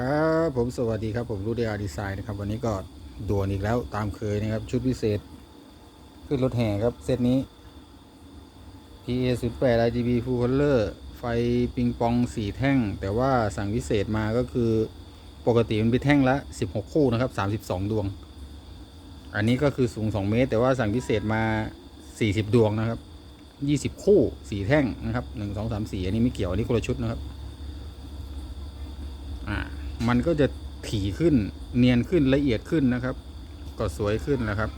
ครับผมสวัสดีครับผมรูดีอาร์ดีไซน์นะครับวันนี้ก็ด่วนอีกแล้วตามเคยนะครับ ชุดพิเศษ ขึ้นรถแห่ครับ เซตนี้ PA 0 8 RGB Full Color ไฟปิงปอง 4 แท่ง แต่ว่าสั่งพิเศษมาก็คือปกติมันเป็นแท่งละ 16 คู่นะครับ 32 ดวง อันนี้ก็คือสูง 2 เมตร แต่ว่าสั่งพิเศษมา 40 ดวงนะครับ 20 คู่ 4 แท่งนะครับ 1 2 3 4 อันนี้ไม่เกี่ยวอันนี้คนละชุดนะครับ มันก็จะถี่ขึ้นเนียนขึ้นละเอียดขึ้นนะครับ ก็สวยขึ้นนะครับ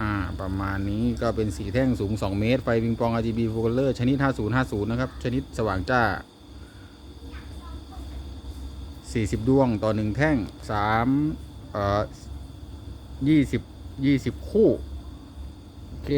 อ่า ประมาณนี้ก็เป็นสีแท่งสูง 2 เมตร ไฟปิงปอง RGB Full Color ชนิด 5050 นะครับ ชนิดสว่างจ้า 40 ดวงต่อ 1 แท่ง 3 เอ่อ 20 20 คู่ โอเค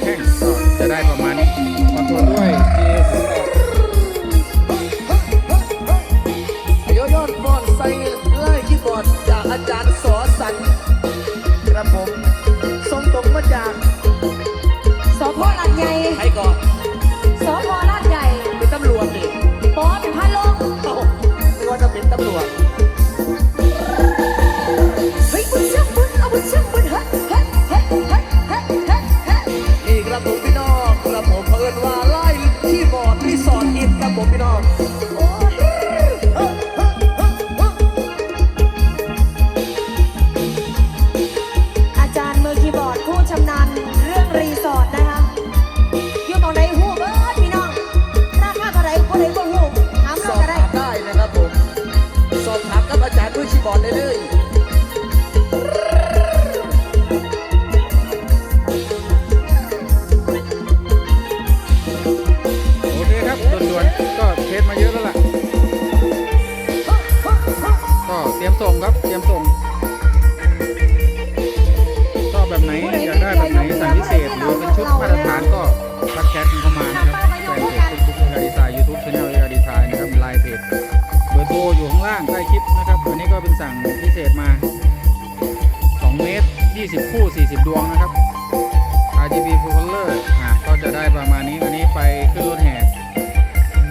แท่งก็จะได้ประมาณนี้คอนโทรลด้วย GA โยยอดฟอนใส่ไล่คีย์บอดจากอาจารย์สอสันครับผมส่งตรงมาจากสพลาดใหญ่ใครก่อนสพลาดใหญ่เป็นตำรวจนี่ปอเป็นพันโลกเอ้าไม่ว่าจะเป็นตำรวจ บอร์ดได้เลยโอเคครับด่วนๆก็เทสมาเยอะแล้วล่ะ ก็เตรียมส่งครับ เตรียมส่งชอบแบบไหนอยากได้แบบไหนสั่งพิเศษหรือเป็นชุดมาตรฐานก็ทักแชทเข้ามานะครับแฟนเพจเฟซบุ๊กเอดีไซน์ยูทูบช anel เอดีไซน์นะครับไลน์เพจเบอร์โทรอยู่ข้างล่างใต้คลิป คู่ 40 ดวงนะครับ RGB Full Color อะก็จะได้ประมาณนี้วันนี้ไปขึ้นรถแห่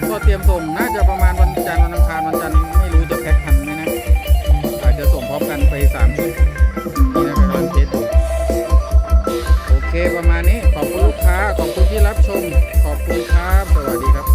ก็เตรียมส่งน่าจะประมาณวันจันทร์วันอังคารวันจันทร์ไม่รู้จะแพ็คทันไหมนะอาจจะส่งพร้อมกันไป3ชุดนี่นะครับวังเทสโอเคประมาณนี้ขอบคุณลูกค้าขอบคุณที่รับชมขอบคุณครับสวัสดีครับ